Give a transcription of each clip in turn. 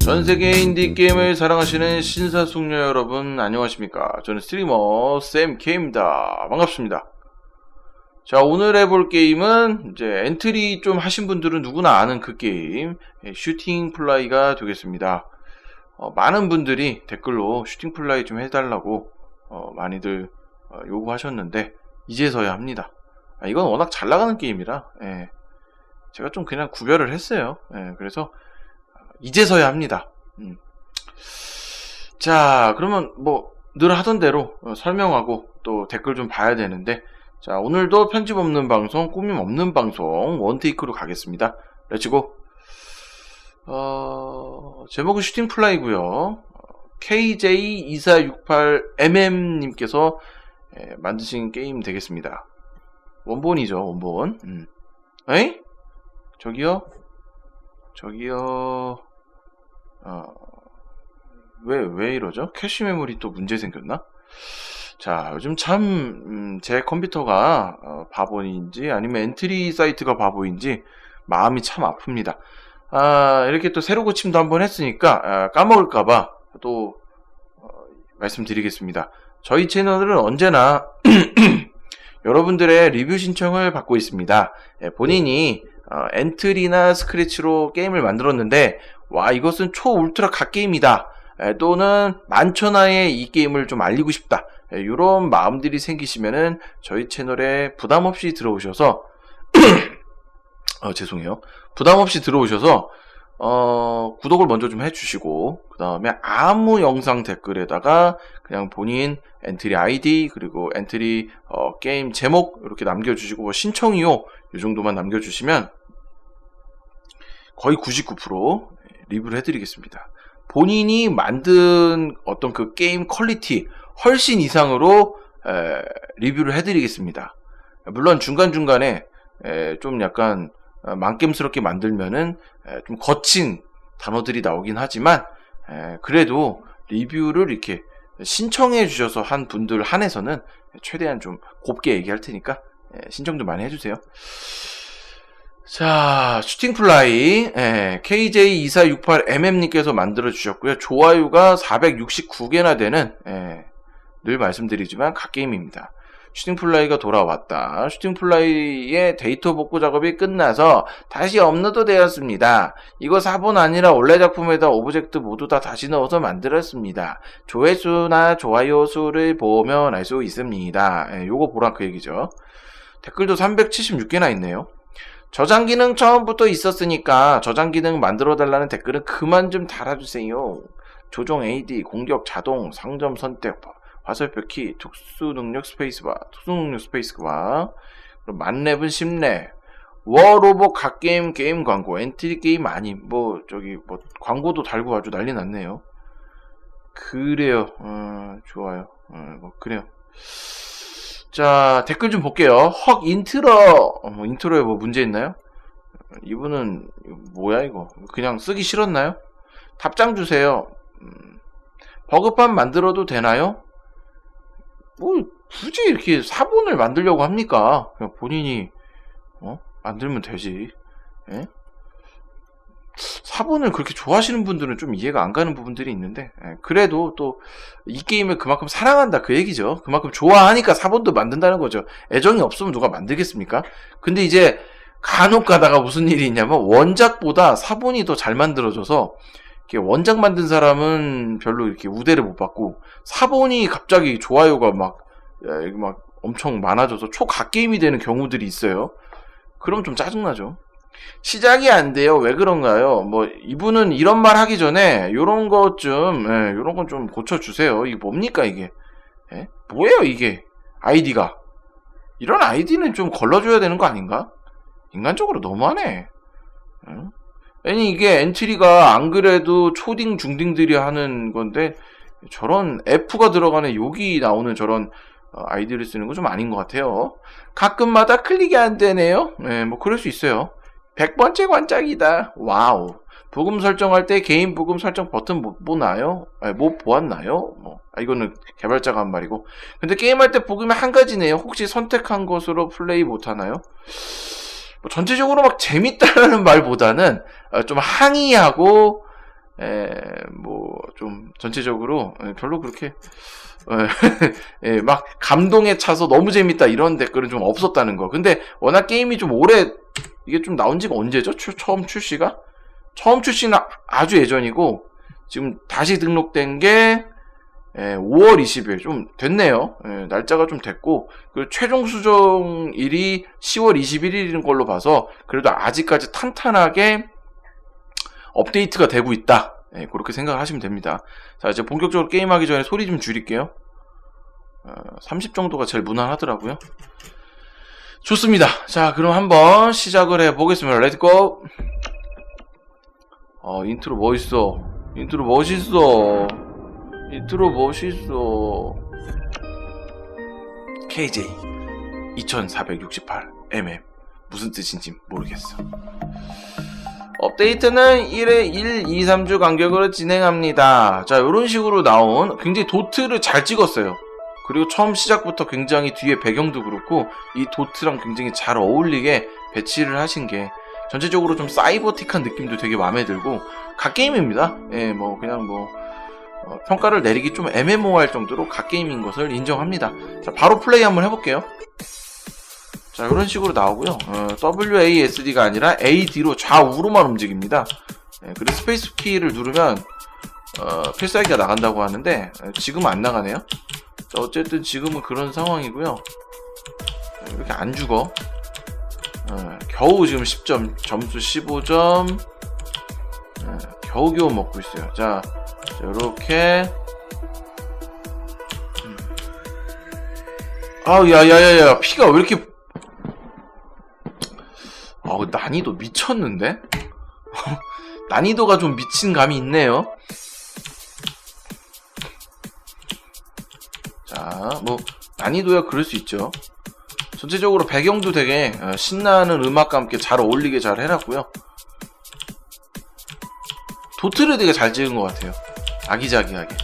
전 세계 인디 게임을 사랑하시는 신사숙녀 여러분 안녕하십니까? 저는 스트리머 샘 K입니다. 반갑습니다. 자 오늘 해볼 게임은 이제 엔트리 좀 하신 분들은 누구나 아는 그 게임 예, 슈팅 플라이가 되겠습니다. 어, 많은 분들이 댓글로 슈팅 플라이 좀 해달라고 어, 많이들 어, 요구하셨는데 이제서야 합니다. 아, 이건 워낙 잘 나가는 게임이라 예, 제가 좀 그냥 구별을 했어요. 예, 그래서 이제서야 합니다. 음. 자, 그러면 뭐 늘 하던 대로 어, 설명하고 또 댓글 좀 봐야 되는데 자, 오늘도 편집 없는 방송, 꾸밈 없는 방송 원테이크로 가겠습니다. 렛츠고. 어, 제목은 슈팅 플라이고요. KJ2468MM님께서 예, 만드신 게임 되겠습니다. 원본이죠, 원본. 음. 에이? 저기요? 저기요. 어, 왜, 왜 이러죠? 캐시 메모리 또 문제 생겼나? 자, 요즘 참, 음, 제 컴퓨터가 어, 바보인지 아니면 엔트리 사이트가 바보인지 마음이 참 아픕니다. 아, 이렇게 또 새로 고침도 한번 했으니까 아, 까먹을까봐 또 어, 말씀드리겠습니다. 저희 채널은 언제나 여러분들의 리뷰 신청을 받고 있습니다. 예, 본인이 어, 엔트리나 스크래치로 게임을 만들었는데 와 이것은 초 울트라 각 게임이다. 에, 또는 만천하에 이 게임을 좀 알리고 싶다. 이런 마음들이 생기시면은 저희 채널에 부담 없이 들어오셔서 어, 죄송해요. 부담 없이 들어오셔서 어, 구독을 먼저 좀 해주시고 그 다음에 아무 영상 댓글에다가 그냥 본인 엔트리 아이디 그리고 엔트리 어, 게임 제목 이렇게 남겨주시고 뭐 신청이요 이 정도만 남겨주시면 거의 99% 리뷰를 해드리겠습니다. 본인이 만든 어떤 그 게임 퀄리티 훨씬 이상으로 에, 리뷰를 해드리겠습니다. 물론 중간중간에 에, 좀 약간 어, 망겜스럽게 만들면은 에, 좀 거친 단어들이 나오긴 하지만 에, 그래도 리뷰를 이렇게 신청해 주셔서 한 분들 한해서는 최대한 좀 곱게 얘기할 테니까 신청 좀 많이 해주세요. 자, 슈팅플라이, 예, KJ2468MM님께서 만들어주셨고요. 좋아요가 469개나 되는, 예, 늘 말씀드리지만 갓게임입니다. 슈팅플라이가 돌아왔다. 슈팅플라이의 데이터 복구 작업이 끝나서 다시 업로드 되었습니다. 이거 사본 아니라 원래 작품에다 오브젝트 모두 다 다시 넣어서 만들었습니다. 조회수나 좋아요 수를 보면 알 수 있습니다. 예, 요거 보라 그 얘기죠. 댓글도 376개나 있네요. 저장 기능 처음부터 있었으니까 저장 기능 만들어 달라는 댓글은 그만 좀 달아주세요. 조정 AD, 공격 자동, 상점 선택, 화살표 키, 특수 능력 스페이스바, 특수 능력 스페이스바, 만렙은 10렙, 워로버 각 게임 게임 광고, 엔트리 게임 아님, 뭐 저기 뭐 광고도 달고 아주 난리 났네요. 그래요, 어, 좋아요, 어, 뭐 그래요. 자, 댓글 좀 볼게요. 헉, 인트로. 어, 뭐 인트로에 뭐 문제 있나요? 이분은, 뭐야, 이거. 그냥 쓰기 싫었나요? 답장 주세요. 음, 버그판 만들어도 되나요? 뭐, 굳이 이렇게 사본을 만들려고 합니까? 그냥 본인이, 어? 만들면 되지. 예? 사본을 그렇게 좋아하시는 분들은 좀 이해가 안 가는 부분들이 있는데 예, 그래도 또 이 게임을 그만큼 사랑한다 그 얘기죠. 그만큼 좋아하니까 사본도 만든다는 거죠. 애정이 없으면 누가 만들겠습니까? 근데 이제 간혹 가다가 무슨 일이 있냐면 원작보다 사본이 더 잘 만들어져서 원작 만든 사람은 별로 이렇게 우대를 못 받고 사본이 갑자기 좋아요가 막, 막 엄청 많아져서 초각 게임이 되는 경우들이 있어요. 그럼 좀 짜증나죠. 시작이 안 돼요. 왜 그런가요? 뭐 이분은 이런 말 하기 전에 요런 것 좀, 예, 요런 건 좀 고쳐 주세요. 이게 뭡니까 이게? 예? 뭐예요 이게? 아이디가 이런 아이디는 좀 걸러줘야 되는 거 아닌가? 인간적으로 너무하네. 응? 아니 이게 엔트리가 안 그래도 초딩 중딩들이 하는 건데 저런 F가 들어가는 여기 나오는 저런 어, 아이디를 쓰는 건 좀 아닌 것 같아요. 가끔마다 클릭이 안 되네요. 네, 뭐 그럴 수 있어요. 100번째 관짝이다. 와우. 부금 설정할 때 개인 부금 설정 버튼 못 보나요? 아니, 못 보았나요? 뭐, 아, 이거는 개발자가 한 말이고. 근데 게임할 때 부금이 한 가지네요. 혹시 선택한 것으로 플레이 못 하나요? 뭐 전체적으로 막 재밌다라는 말보다는 어, 좀 항의하고 뭐좀 전체적으로 예, 별로 그렇게 예, 막 감동에 차서 너무 재밌다 이런 댓글은 좀 없었다는 거. 근데 워낙 게임이 좀 오래 이게 좀 나온 지가 언제죠? 추- 처음 출시가? 처음 출시는 아- 아주 예전이고 지금 다시 등록된 게 예, 5월 20일 좀 됐네요. 예, 날짜가 좀 됐고 그리고 최종 수정일이 10월 21일인 걸로 봐서 그래도 아직까지 탄탄하게 업데이트가 되고 있다. 예, 그렇게 생각을 하시면 됩니다. 자 이제 본격적으로 게임하기 전에 소리 좀 줄일게요. 어, 30 정도가 제일 무난하더라고요. 좋습니다. 자 그럼 한번 시작을 해 보겠습니다. 렛츠고! 어 인트로 멋있어. 인트로 멋있어. 인트로 멋있어. KJ 2468mm 무슨 뜻인지 모르겠어. 업데이트는 1회 1, 2, 3주 간격으로 진행합니다. 자, 이런 식으로 나온 굉장히 도트를 잘 찍었어요. 그리고 처음 시작부터 굉장히 뒤에 배경도 그렇고 이 도트랑 굉장히 잘 어울리게 배치를 하신 게 전체적으로 좀 사이버틱한 느낌도 되게 마음에 들고 갓게임입니다. 예, 뭐 그냥 뭐 어, 평가를 내리기 좀 애매모호할 정도로 갓게임인 것을 인정합니다. 자, 바로 플레이 한번 해볼게요. 자, 이런 식으로 나오고요. 어, WASD가 아니라 AD로 좌우로만 움직입니다. 예, 그리고 스페이스 키를 누르면 어, 필살기가 나간다고 하는데 어, 지금은 안 나가네요. 자, 어쨌든 지금은 그런 상황이고요. 예, 이렇게 안 죽어. 어, 겨우 지금 10점, 점수 15점. 예, 겨우겨우 먹고 있어요. 자, 이렇게. 아우, 야, 야, 야, 야, 피가 왜 이렇게. 아우, 난이도 미쳤는데? 난이도가 좀 미친 감이 있네요. 자, 뭐, 난이도야 그럴 수 있죠. 전체적으로 배경도 되게 어, 신나는 음악과 함께 잘 어울리게 잘 해놨고요. 도트를 되게 잘 찍은 것 같아요. 아기자기하게.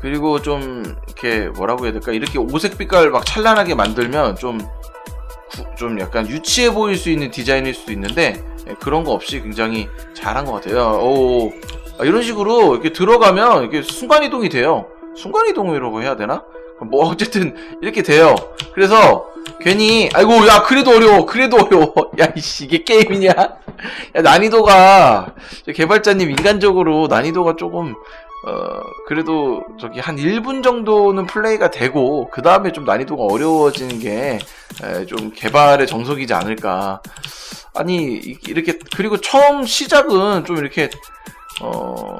그리고 좀 이렇게 뭐라고 해야 될까 이렇게 오색 빛깔 막 찬란하게 만들면 좀 구- 좀 약간 유치해 보일 수 있는 디자인일 수도 있는데 예, 그런 거 없이 굉장히 잘한 것 같아요. 야, 오, 아, 이런 식으로 이렇게 들어가면 이렇게 순간 이동이 돼요. 순간 이동이라고 해야 되나? 뭐 어쨌든 이렇게 돼요. 그래서 괜히 아이고 야 그래도 어려워 그래도 어려워 야 이씨 이게 게임이냐? 야 난이도가 개발자님 인간적으로 난이도가 조금 어 그래도 저기 한 1분 정도는 플레이가 되고 그 다음에 좀 난이도가 어려워지는 게 좀 개발의 정석이지 않을까. 아니 이- 이렇게 그리고 처음 시작은 좀 이렇게 어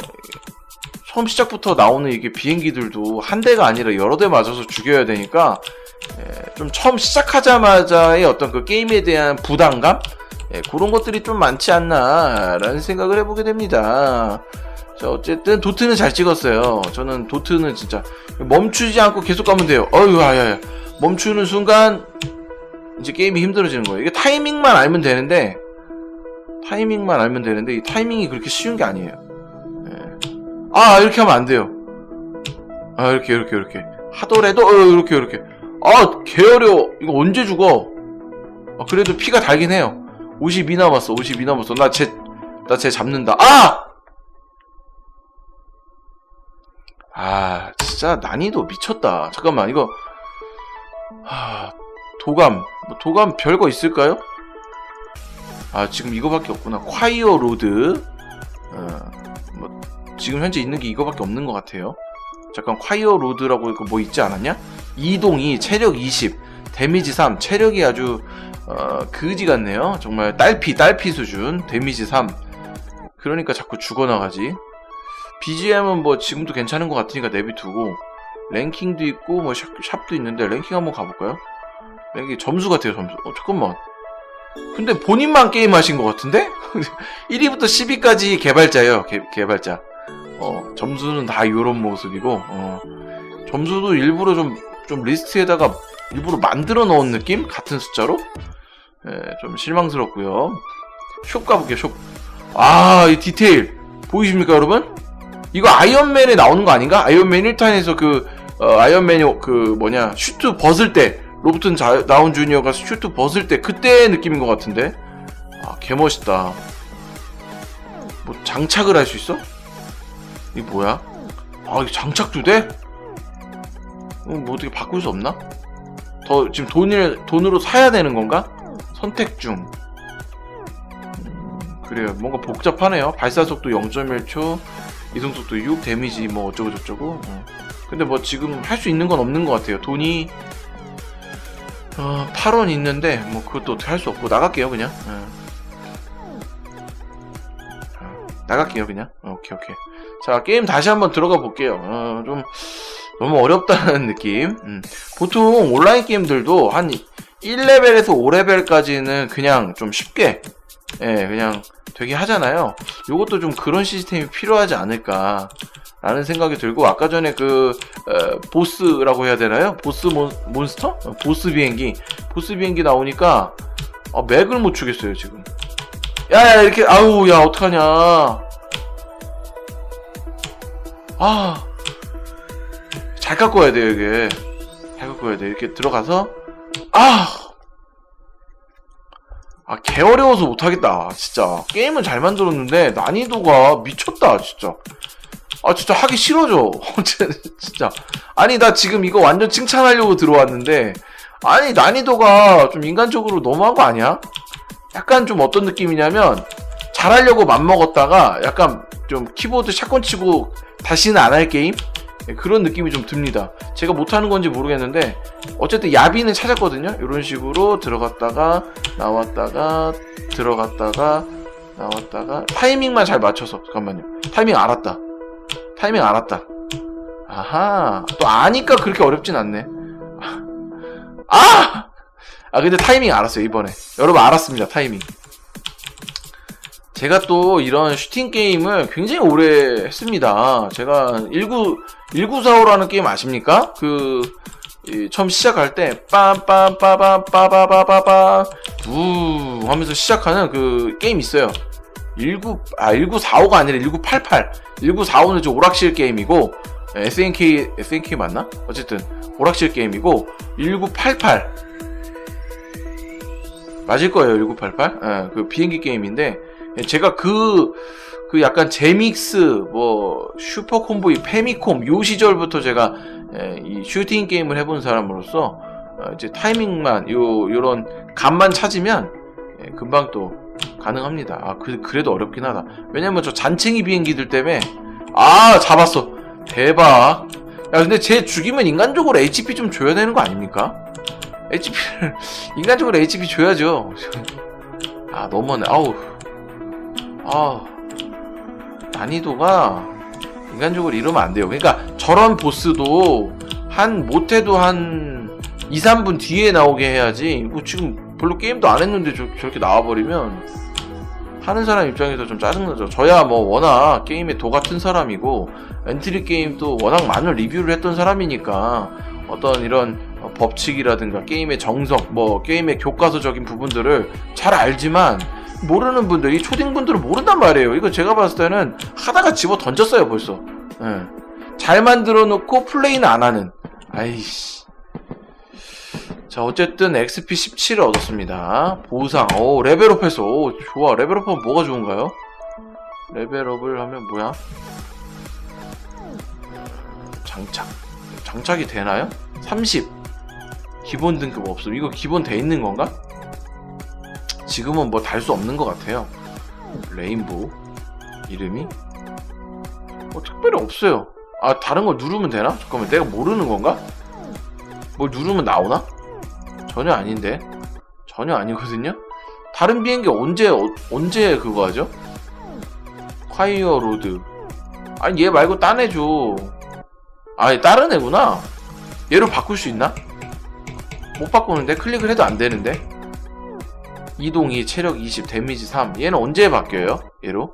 처음 시작부터 나오는 이게 비행기들도 한 대가 아니라 여러 대 맞아서 죽여야 되니까 예, 좀 처음 시작하자마자의 어떤 그 게임에 대한 부담감 예, 그런 것들이 좀 많지 않나라는 생각을 해보게 됩니다. 자 어쨌든 도트는 잘 찍었어요. 저는 도트는 진짜 멈추지 않고 계속 가면 돼요. 어휴 야야야 멈추는 순간 이제 게임이 힘들어지는 거예요. 이게 타이밍만 알면 되는데 타이밍만 알면 되는데 이 타이밍이 그렇게 쉬운 게 아니에요. 예. 아 이렇게 하면 안 돼요. 아 이렇게 이렇게 이렇게 하더라도 어, 이렇게 이렇게 아 개어려워 이거 언제 죽어? 아, 그래도 피가 달긴 해요. 52 남았어 52 남았어 나 쟤 나 쟤 잡는다 아! 아 진짜 난이도 미쳤다 잠깐만 이거 하 도감 뭐 도감 별거 있을까요? 아 지금 이거밖에 없구나 콰이어 로드 어, 뭐 지금 현재 있는 게 이거밖에 없는 것 같아요. 잠깐 콰이어 로드라고 뭐 있지 않았냐? 이동이 체력 20, 데미지 3, 체력이 아주 어, 그지 같네요. 정말 딸피 딸피 수준, 데미지 3. 그러니까 자꾸 죽어나가지. BGM은 뭐 지금도 괜찮은 것 같으니까 내비두고 랭킹도 있고 뭐 샵, 샵도 있는데 랭킹 한번 가볼까요? 랭킹 점수 같아요 점수. 어 잠깐만. 근데 본인만 게임 하신 것 같은데? 1위부터 10위까지 개발자예요 개, 개발자. 어, 점수는 다 이런 모습이고, 어, 점수도 일부러 좀, 좀 리스트에다가 일부러 만들어 넣은 느낌? 같은 숫자로? 예, 좀 실망스럽고요 숍 가볼게요, 숍. 아, 이 디테일. 보이십니까, 여러분? 이거 아이언맨에 나오는 거 아닌가? 아이언맨 1탄에서 그, 어, 아이언맨이 그 뭐냐, 슈트 벗을 때, 로버튼 자- 다운 주니어가 슈트 벗을 때 그때 느낌인 것 같은데 아 개멋있다 뭐 장착을 할 수 있어? 이게 뭐야? 아 이거 장착도 돼? 어, 뭐 어떻게 바꿀 수 없나? 더 지금 돈을 돈으로 사야 되는 건가? 선택 중 음, 그래요 뭔가 복잡하네요 발사 속도 0.1초 이동 속도 6 데미지 뭐 어쩌고 저쩌고 어. 근데 뭐 지금 할 수 있는 건 없는 것 같아요 돈이 어, 8원 있는데 뭐 그것도 어떻게 할 수 없고 나갈게요 그냥 어. 어, 나갈게요 그냥 어, 오케이 오케이 자 게임 다시 한번 들어가 볼게요 어, 좀 너무 어렵다는 느낌 음. 보통 온라인 게임들도 한 1레벨에서 5레벨까지는 그냥 좀 쉽게 예 그냥 되게 하잖아요 요것도 좀 그런 시스템이 필요하지 않을까 라는 생각이 들고 아까 전에 그 어, 보스라고 해야 되나요? 보스 몬, 몬스터? 어, 보스 비행기 보스 비행기 나오니까 아, 맥을 못 추겠어요 지금 야야 이렇게 아우 야 어떡하냐 아잘 갖고 와야 돼요 이게 잘 와야 돼 이렇게 들어가서 아 아, 개 어려워서 못하겠다, 진짜. 게임은 잘 만들었는데, 난이도가 미쳤다, 진짜. 아, 진짜 하기 싫어져. 진짜. 아니, 나 지금 이거 완전 칭찬하려고 들어왔는데, 아니, 난이도가 좀 인간적으로 너무한 거 아니야? 약간 좀 어떤 느낌이냐면, 잘하려고 맘먹었다가, 약간 좀 키보드 샷건 치고 다시는 안 할 게임? 네, 그런 느낌이 좀 듭니다. 제가 못하는 건지 모르겠는데, 어쨌든 야비는 찾았거든요. 이런 식으로 들어갔다가, 나왔다가, 들어갔다가, 나왔다가, 타이밍만 잘 맞춰서, 잠깐만요. 타이밍 알았다. 타이밍 알았다. 아하. 또 아니까 그렇게 어렵진 않네. 아! 아, 근데 타이밍 알았어요, 이번에. 여러분 알았습니다, 타이밍. 제가 또 이런 슈팅 게임을 굉장히 오래 했습니다. 제가 19, 1945라는 게임 아십니까? 그, 이, 처음 시작할 때, 빰빰빠밤빠바바바바, 부 하면서 시작하는 그 게임 있어요. 19, 아, 1945가 아니라 1988. 1945는 저 오락실 게임이고, SNK, SNK 맞나? 어쨌든, 오락실 게임이고, 1988. 맞을 거예요, 1988. 예, 그 비행기 게임인데, 예, 제가 그, 그 약간 제믹스, 뭐, 슈퍼 콤보이, 페미콤, 요 시절부터 제가, 예, 이 슈팅 게임을 해본 사람으로서, 어, 이제 타이밍만, 요, 요런 감만 찾으면, 예, 금방 또 가능합니다. 아, 그, 그래도 어렵긴 하다. 왜냐면 저 잔챙이 비행기들 때문에, 아, 잡았어. 대박. 야, 근데 쟤 죽이면 인간적으로 HP 좀 줘야 되는 거 아닙니까? HP를, 인간적으로 HP 줘야죠. 아, 너무하네. 아우. 아 난이도가 인간적으로 이러면 안 돼요. 그러니까 저런 보스도 한 못해도 한 2, 3분 뒤에 나오게 해야지. 이거 지금 별로 게임도 안 했는데 저, 저렇게 나와버리면 하는 사람 입장에서 좀 짜증나죠. 저야 뭐 워낙 게임에 도 같은 사람이고 엔트리 게임도 워낙 많은 리뷰를 했던 사람이니까 어떤 이런 어, 법칙이라든가 게임의 정석, 뭐 게임의 교과서적인 부분들을 잘 알지만 모르는 분들, 이 초딩 분들은 모른단 말이에요. 이거 제가 봤을 때는 하다가 집어 던졌어요, 벌써. 예. 잘 만들어 놓고 플레이는 안 하는. 아이씨. 자, 어쨌든 XP17을 얻었습니다. 보상. 오, 레벨업 했어. 오, 좋아. 레벨업 하면 뭐가 좋은가요? 레벨업을 하면 뭐야? 장착. 장착이 되나요? 30. 기본 등급 없음. 이거 기본 돼 있는 건가? 지금은 뭐 달 수 없는 것 같아요. 레인보우 이름이 뭐 특별히 없어요. 아 다른 걸 누르면 되나? 잠깐만 내가 모르는 건가? 뭘 누르면 나오나? 전혀 아닌데 전혀 아니거든요. 다른 비행기 언제 어, 언제 그거 하죠? 콰이어 로드 아니 얘 말고 딴애 줘. 아 다른 애구나. 얘를 바꿀 수 있나? 못 바꾸는데 클릭을 해도 안 되는데. 이동 2, 체력 20, 데미지 3. 얘는 언제 바뀌어요? 얘로?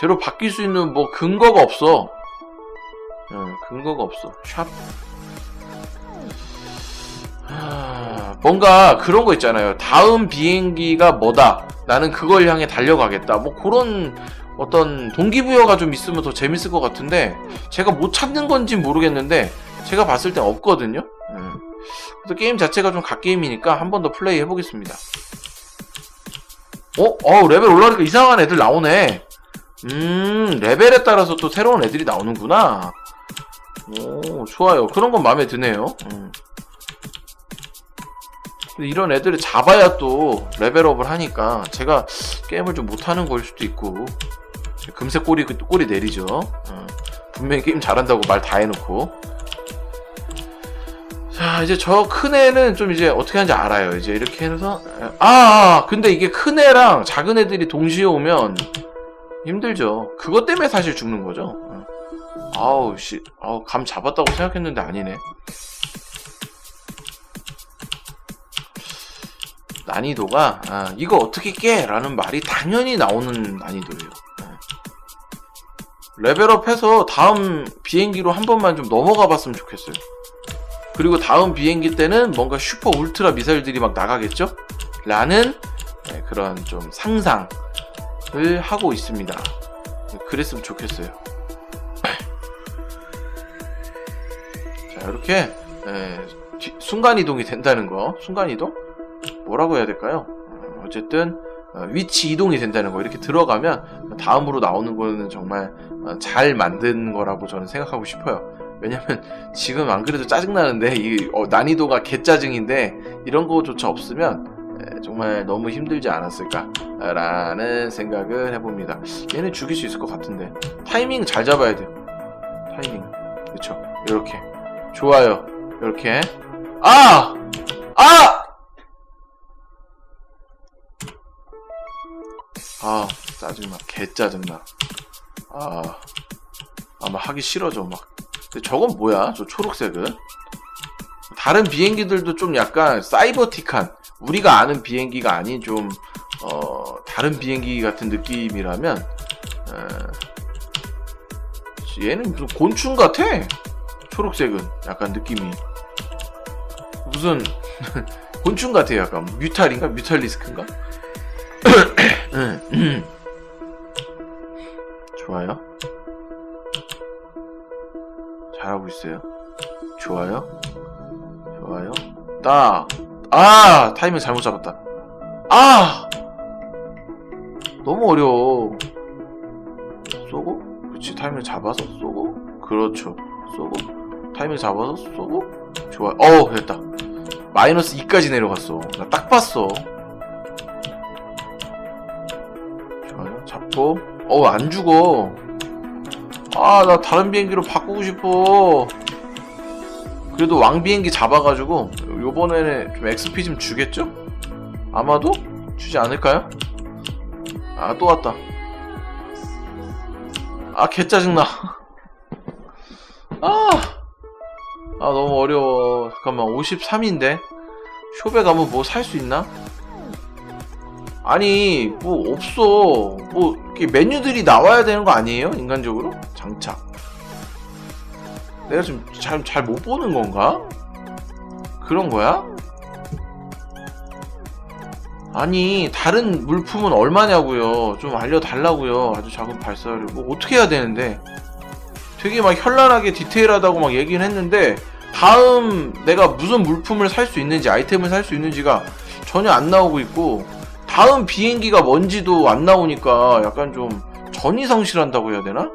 쟤로 바뀔 수 있는 뭐 근거가 없어. 응, 근거가 없어. 샵. 하... 뭔가 그런 거 있잖아요. 다음 비행기가 뭐다. 나는 그걸 향해 달려가겠다. 뭐 그런 어떤 동기부여가 좀 있으면 더 재밌을 것 같은데 제가 못 찾는 건지 모르겠는데 제가 봤을 땐 없거든요. 음. 그래서 게임 자체가 좀 갓게임이니까 한 번 더 플레이 해보겠습니다. 어? 어 레벨 올라가니까 이상한 애들 나오네. 음, 레벨에 따라서 또 새로운 애들이 나오는구나. 오, 좋아요. 그런 건 마음에 드네요. 음. 이런 애들을 잡아야 또 레벨업을 하니까 제가 게임을 좀 못하는 걸 수도 있고 금세 꼬리 꼬리 내리죠. 어. 분명히 게임 잘한다고 말 다 해놓고 자 이제 저 큰 애는 좀 이제 어떻게 하는지 알아요. 이제 이렇게 해서 아, 아 근데 이게 큰 애랑 작은 애들이 동시에 오면 힘들죠. 그것 때문에 사실 죽는 거죠. 어. 아우 씨, 아우 감 잡았다고 생각했는데 아니네. 난이도가 아, 이거 어떻게 깨? 라는 말이 당연히 나오는 난이도예요. 네. 레벨업해서 다음 비행기로 한 번만 좀 넘어가 봤으면 좋겠어요. 그리고 다음 비행기 때는 뭔가 슈퍼 울트라 미사일들이 막 나가겠죠? 라는 네, 그런 좀 상상을 하고 있습니다. 그랬으면 좋겠어요. 자, 이렇게 네, 뒤- 순간이동이 된다는 거. 순간이동? 뭐라고 해야 될까요? 어, 어쨌든 어, 위치 이동이 된다는 거 이렇게 들어가면 다음으로 나오는 거는 정말 어, 잘 만든 거라고 저는 생각하고 싶어요. 왜냐면 지금 안 그래도 짜증 나는데 이 어, 난이도가 개짜증인데 이런 거조차 없으면 에, 정말 너무 힘들지 않았을까라는 생각을 해봅니다. 얘는 죽일 수 있을 것 같은데 타이밍 잘 잡아야 돼요. 타이밍 그렇죠. 이렇게 좋아요. 이렇게 아! 아! 아 짜증나 개 짜증나 아 아마 하기 싫어져 막 근데 저건 뭐야? 저 초록색은? 다른 비행기들도 좀 약간 사이버틱한 우리가 아는 비행기가 아닌 좀 어, 다른 비행기 같은 느낌이라면 에, 얘는 무슨 곤충 같아? 초록색은 약간 느낌이. 무슨 곤충 같아 약간. 뮤탈인가? 뮤탈리스크인가? 음. 좋아요. 잘하고 있어요. 좋아요. 좋아요. 딱. 아! 타이밍 잘못 잡았다. 아! 너무 어려워. 쏘고? 그렇지. 타이밍 잡아서 쏘고? 그렇죠. 쏘고? 타이밍 잡아서 쏘고? 좋아. 어우, 됐다. 마이너스 2까지 내려갔어. 나 딱 봤어. 좋아요. 잡고. 어우, 안 죽어. 아, 나 다른 비행기로 바꾸고 싶어. 그래도 왕 비행기 잡아가지고, 요번에는 좀 XP 좀 주겠죠? 아마도? 주지 않을까요? 아, 또 왔다. 아, 개 짜증나. 아, 아, 너무 어려워. 잠깐만, 53인데? 숍에 가면 뭐 살 수 있나? 아니 뭐 없어. 뭐 이렇게 메뉴들이 나와야 되는 거 아니에요? 인간적으로? 장착. 내가 좀잘잘 못 보는 건가? 그런 거야? 아니 다른 물품은 얼마냐고요. 좀 알려달라고요. 아주 작은 발사를. 뭐 어떻게 해야 되는데? 되게 막 현란하게 디테일하다고 막 얘기는 했는데 다음 내가 무슨 물품을 살 수 있는지 아이템을 살 수 있는지가 전혀 안 나오고 있고 다음 비행기가 뭔지도 안 나오니까 약간 좀 전이 상실한다고 해야 되나?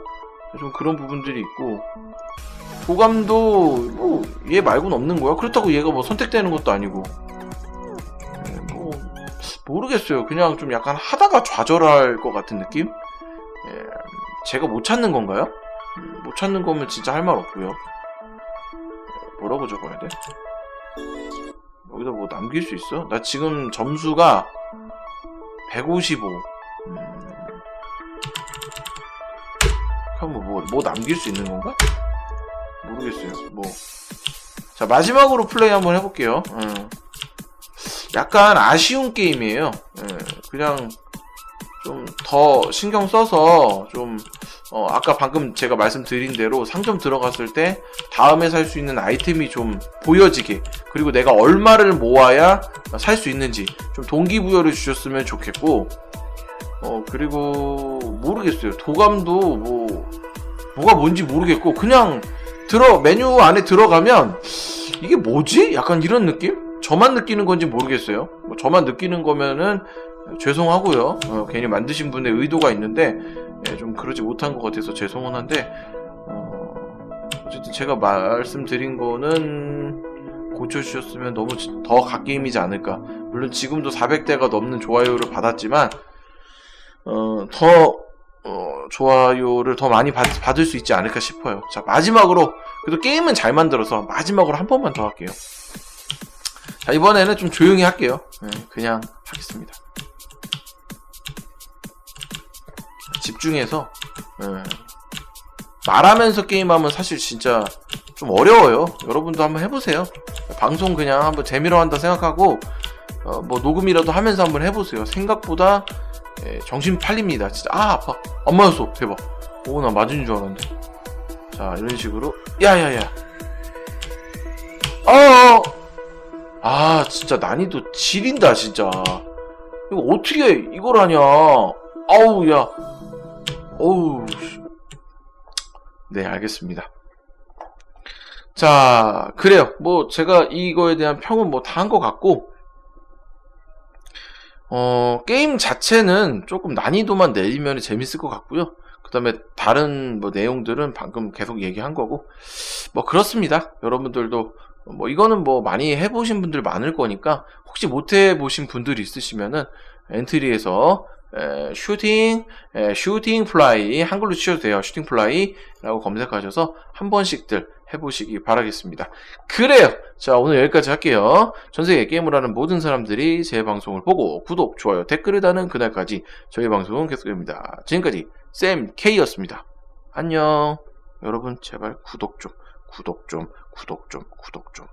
좀 그런 부분들이 있고 도감도 뭐 얘 말고는 없는 거야. 그렇다고 얘가 뭐 선택되는 것도 아니고 네, 뭐 모르겠어요. 그냥 좀 약간 하다가 좌절할 것 같은 느낌? 예, 제가 못 찾는 건가요? 음, 못 찾는 거면 진짜 할 말 없고요. 뭐라고 적어야 돼? 여기다 뭐 남길 수 있어? 나 지금 점수가 155. 음... 그럼 뭐, 뭐 남길 수 있는 건가? 모르겠어요. 뭐. 자, 마지막으로 플레이 한번 해볼게요. 음. 약간 아쉬운 게임이에요. 예, 그냥 좀 더 신경 써서 좀, 어, 아까 방금 제가 말씀드린 대로 상점 들어갔을 때 다음에 살 수 있는 아이템이 좀 보여지게 그리고 내가 얼마를 모아야 살 수 있는지 좀 동기부여를 주셨으면 좋겠고 어 그리고 모르겠어요 도감도 뭐 뭐가 뭔지 모르겠고 그냥 들어 메뉴 안에 들어가면 이게 뭐지? 약간 이런 느낌? 저만 느끼는 건지 모르겠어요. 뭐 저만 느끼는 거면은 죄송하고요. 어, 괜히 만드신 분의 의도가 있는데 예, 좀 그러지 못한 것 같아서 죄송은 한데 어, 어쨌든 제가 말씀드린 거는 고쳐주셨으면 너무 지- 더 갓게임이지 않을까. 물론 지금도 400대가 넘는 좋아요를 받았지만 어, 더 어, 좋아요를 더 많이 받, 받을 수 있지 않을까 싶어요. 자 마지막으로 그래도 게임은 잘 만들어서 마지막으로 한 번만 더 할게요. 자 이번에는 좀 조용히 할게요. 네, 그냥 하겠습니다. 집중해서 예. 말하면서 게임하면 사실 진짜 좀 어려워요. 여러분도 한번 해보세요. 방송 그냥 한번 재미로 한다 생각하고 어, 뭐 녹음이라도 하면서 한번 해보세요. 생각보다 예, 정신 팔립니다. 진짜 아 아파. 안 맞았어. 대박. 오 나 맞은 줄 알았는데. 자 이런 식으로 야야야. 어. 아 진짜 난이도 지린다 진짜. 이거 어떻게 이걸 하냐. 아우 야. 씨. 네 알겠습니다. 자 그래요. 뭐 제가 이거에 대한 평은 뭐 다 한 것 같고. 어, 게임 자체는 조금 난이도만 내리면 재밌을 것 같고요. 그 다음에 다른 뭐 내용들은 방금 계속 얘기한 거고. 뭐 그렇습니다. 여러분들도 뭐 이거는 뭐 많이 해보신 분들 많을 거니까 혹시 못 해보신 분들이 있으시면은 엔트리에서 에, 슈팅, 에, 슈팅 플라이 한글로 치셔도 돼요. 슈팅 플라이라고 검색하셔서 한 번씩들 해보시기 바라겠습니다. 그래요. 자 오늘 여기까지 할게요. 전 세계 게임을 하는 모든 사람들이 제 방송을 보고 구독, 좋아요, 댓글을 다는 그날까지 저희 방송은 계속됩니다. 지금까지 쌤 K였습니다. 안녕. 여러분 제발 구독 좀, 구독 좀, 구독 좀, 구독 좀.